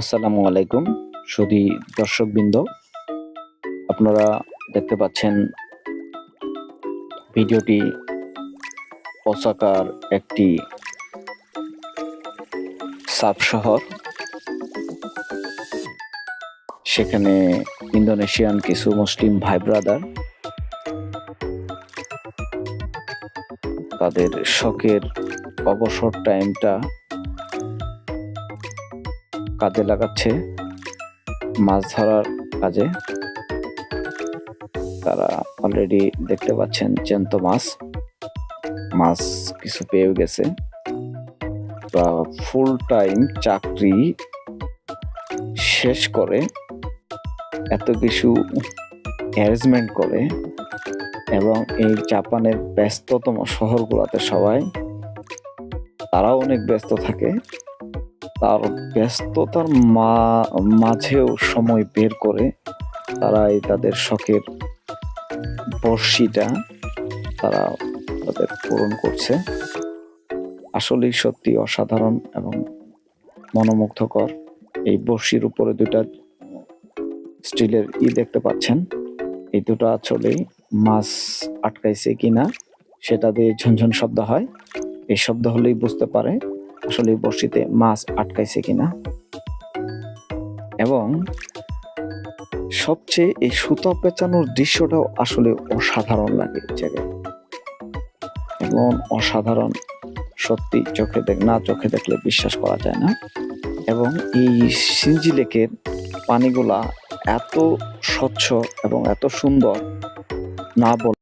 আসসালামু আলাইকুম, সুধী দর্শকবৃন্দ। আপনারা দেখতে পাচ্ছেন ভিডিওটি ওসাকার একটি সাব শহর। সেখানে ইন্দোনেশিয়ান কিছু মুসলিম ভাই ব্রাদার তাদের শখের অবসর টাইমটা কাজে লাগাচ্ছে মাছ ধরার কাজে। তারা অলরেডি দেখতে পাচ্ছেন জ্যান্ত মাছ। মাছ কিছু পেয়েও গেছে। ফুল টাইম চাকরি শেষ করে, এত কিছু অ্যারেঞ্জমেন্ট করে এবং এই জাপানের ব্যস্ততম শহরগুলোতে সবাই, তারাও অনেক ব্যস্ত থাকে। তার ব্যস্ততার মা, মাঝেও সময় বের করে তারা এই তাদের শখের বর্ষিটা তারা তাদের পূরণ করছে। আসলেই সত্যি অসাধারণ এবং মনোমুগ্ধকর। এই বর্ষির উপরে দুটা স্টিলের ই দেখতে পাচ্ছেন। এই দুটো আসলেই মাছ আটকাইছে কিনা, সেটা দিয়ে ঝনঝন শব্দ হয়। এই শব্দ হলেই বুঝতে পারে আসলে বড়শিতে মাছ আটকাইছে কিনা। এবং সবচেয়ে এই সুতা পেঁচানোর দৃশ্যটাও আসলে অসাধারণ লাগে জায়গায়। এবং অসাধারণ, সত্যি চোখে দেখ, না চোখে দেখলে বিশ্বাস করা যায় না। এবং এই সিঞ্জি লেকের পানিগুলা এত স্বচ্ছ এবং এত সুন্দর না বল